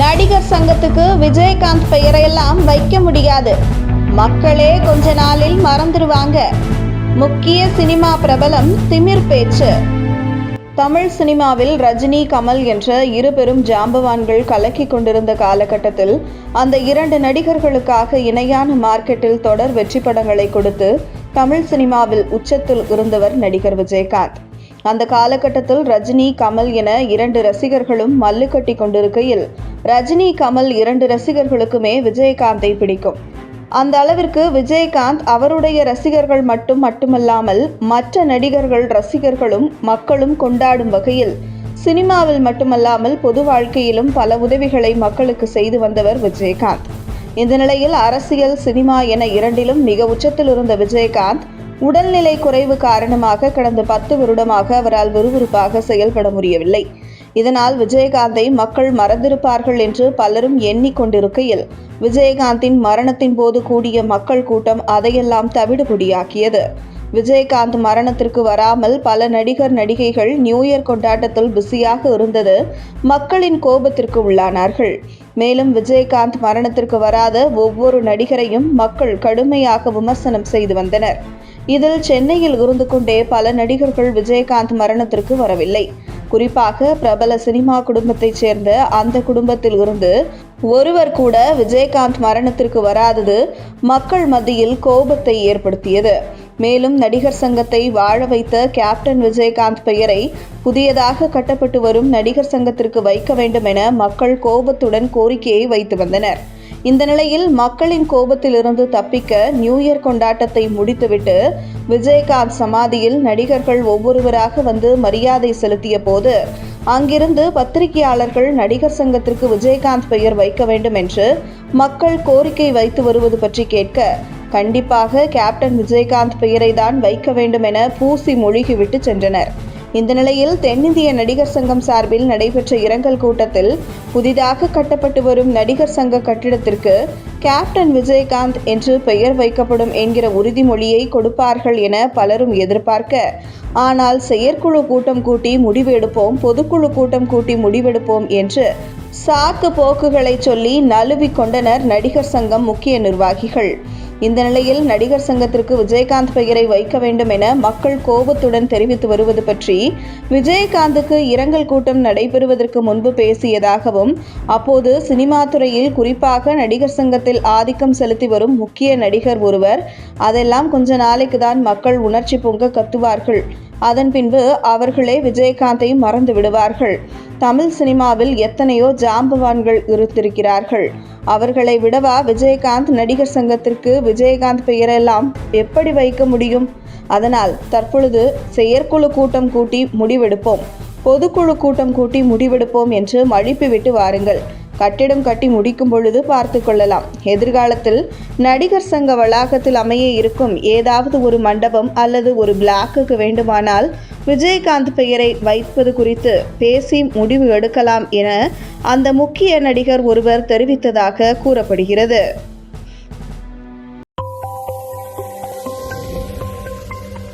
நடிகர் சங்கத்துக்கு விஜயகாந்த் பெயரையெல்லாம் வைக்க முடியாது. மக்களே கொஞ்ச நாளில் மறந்துடுவாங்க முக்கிய சினிமா பிரபலம் திமிர் பேச்சு. தமிழ் சினிமாவில் ரஜினி கமல் என்ற இரு பெரும் ஜாம்பவான்கள் கலக்கிக் கொண்டிருந்த காலகட்டத்தில் அந்த இரண்டு நடிகர்களுக்காக இணையான மார்க்கெட்டில் தொடர் வெற்றி படங்களை கொடுத்து தமிழ் சினிமாவில் உச்சத்தில் இருந்தவர் நடிகர் விஜயகாந்த். அந்த காலகட்டத்தில் ரஜினி கமல் என இரண்டு ரசிகர்களும் மல்லு கட்டி கொண்டிருக்கையில் ரஜினி கமல் இரண்டு ரசிகர்களுக்குமே விஜயகாந்தை பிடிக்கும். அந்த அளவிற்கு விஜயகாந்த் அவருடைய ரசிகர்கள் மட்டும் மட்டுமல்லாமல் மற்ற நடிகர்கள் ரசிகர்களும் மக்களும் கொண்டாடும் வகையில் சினிமாவில் மட்டுமல்லாமல் பொது வாழ்க்கையிலும் பல உதவிகளை மக்களுக்கு செய்து வந்தவர் விஜயகாந்த். இந்த நிலையில் அரசியல் சினிமா என இரண்டிலும் மிக உச்சத்தில் இருந்த விஜயகாந்த் உடல்நிலை குறைவு காரணமாக கடந்த பத்து வருடமாக அவரால் விறுவிறுப்பாக செயல்பட முடியவில்லை. இதனால் விஜயகாந்தை மக்கள் மறந்திருப்பார்கள் என்று பலரும் எண்ணிக்கொண்டிருக்கையில் விஜயகாந்தின் மரணத்தின் போது கூடிய மக்கள் கூட்டம் அதையெல்லாம் தவிடுபொடியாக்கியது. விஜயகாந்த் மரணத்திற்கு வராமல் பல நடிகர் நடிகைகள் நியூ இயர் கொண்டாட்டத்தில் பிஸியாக இருந்தது மக்களின் கோபத்திற்கு உள்ளானார்கள். மேலும் விஜயகாந்த் மரணத்திற்கு வராத ஒவ்வொரு நடிகரையும் மக்கள் கடுமையாக விமர்சனம் செய்து வந்தனர். இதில் சென்னையில் இருந்து கொண்டே பல நடிகர்கள் விஜயகாந்த் மரணத்திற்கு வரவில்லை. குறிப்பாக பிரபல சினிமா குடும்பத்தைச் சேர்ந்த அந்த குடும்பத்தில் இருந்து ஒருவர் கூட விஜயகாந்த் மரணத்திற்கு வராதது மக்கள் மத்தியில் கோபத்தை ஏற்படுத்தியது. மேலும் நடிகர் சங்கத்தை வாழ வைத்த கேப்டன் விஜயகாந்த் பெயரை புதியதாக கட்டப்பட்டு வரும் நடிகர் சங்கத்திற்கு வைக்க வேண்டும் என மக்கள் கோபத்துடன் கோரிக்கையை வைத்து வந்தனர். இந்த நிலையில் மக்களின் கோபத்திலிருந்து தப்பிக்க நியூ இயர் கொண்டாட்டத்தை முடித்துவிட்டு விஜயகாந்த் சமாதியில் நடிகர்கள் ஒவ்வொருவராக வந்து மரியாதை செலுத்திய போது அங்கிருந்து பத்திரிகையாளர்கள் நடிகர் சங்கத்திற்கு விஜயகாந்த் பெயர் வைக்க வேண்டும் என்று மக்கள் கோரிக்கை வைத்து வருவது பற்றி கேட்க கண்டிப்பாக கேப்டன் விஜயகாந்த் பெயரை தான் வைக்க வேண்டும் என பூசி மொழிகிவிட்டு சென்றனர். இந்த நிலையில் தென்னிந்திய நடிகர் சங்கம் சார்பில் நடைபெற்ற இரங்கல் கூட்டத்தில் புதிதாக கட்டப்பட்டு வரும் நடிகர் சங்க கட்டிடத்திற்கு கேப்டன் விஜயகாந்த் என்று பெயர் வைக்கப்படும் என்கிற உறுதிமொழியை கொடுப்பார்கள் என பலரும் எதிர்பார்க்க. ஆனால் செயற்குழு கூட்டம் கூட்டி முடிவெடுப்போம் பொதுக்குழு கூட்டம் கூட்டி முடிவெடுப்போம் என்று சாக்கு போக்குகளை சொல்லி நழுவிக் கொண்டனர் நடிகர் சங்கம் முக்கிய நிர்வாகிகள். இந்த நிலையில் நடிகர் சங்கத்திற்கு விஜயகாந்த் பெயரை வைக்க வேண்டும் என மக்கள் கோபத்துடன் தெரிவித்து வருவது பற்றி விஜயகாந்துக்கு இரங்கல் கூட்டம் நடைபெறுவதற்கு முன்பு பேசியதாகவும் அப்போது சினிமா துறையில் குறிப்பாக நடிகர் சங்கத்தில் ஆதிக்கம் செலுத்தி வரும் முக்கிய நடிகர் ஒருவர் அதெல்லாம் கொஞ்ச நாளைக்கு தான் மக்கள் உணர்ச்சி பொங்க கத்துவார்கள். அதன் பின்பு அவர்களே விஜயகாந்தை மறந்து விடுவார்கள். தமிழ் சினிமாவில் எத்தனையோ ஜாம்பவான்கள் இருந்திருக்கிறார்கள். அவர்களை விடவா விஜயகாந்த் நடிகர் சங்கத்திற்கு விஜயகாந்த் பெயரெல்லாம் எப்படி வைக்க முடியும்? அதனால் தற்பொழுது செயற்குழு கூட்டம் கூட்டி முடிவெடுப்போம். பொதுக்குழு கூட்டம் கூட்டி முடிவெடுப்போம் என்று மழுப்பிவிட்டு வாருங்கள். கட்டிடம் கட்டி முடிக்கும் பொழுது பார்த்து கொள்ளலாம். எதிர்காலத்தில் நடிகர் சங்க வளாகத்தில் அமைய இருக்கும் ஏதாவது ஒரு மண்டபம் அல்லது ஒரு பிளாக்குக்கு வேண்டுமானால் விஜயகாந்த் பெயரை வைப்பது குறித்து பேசி முடிவு எடுக்கலாம் என அந்த முக்கிய நடிகர் ஒருவர் தெரிவித்ததாக கூறப்படுகிறது.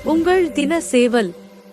உங்கள் தின சேவல்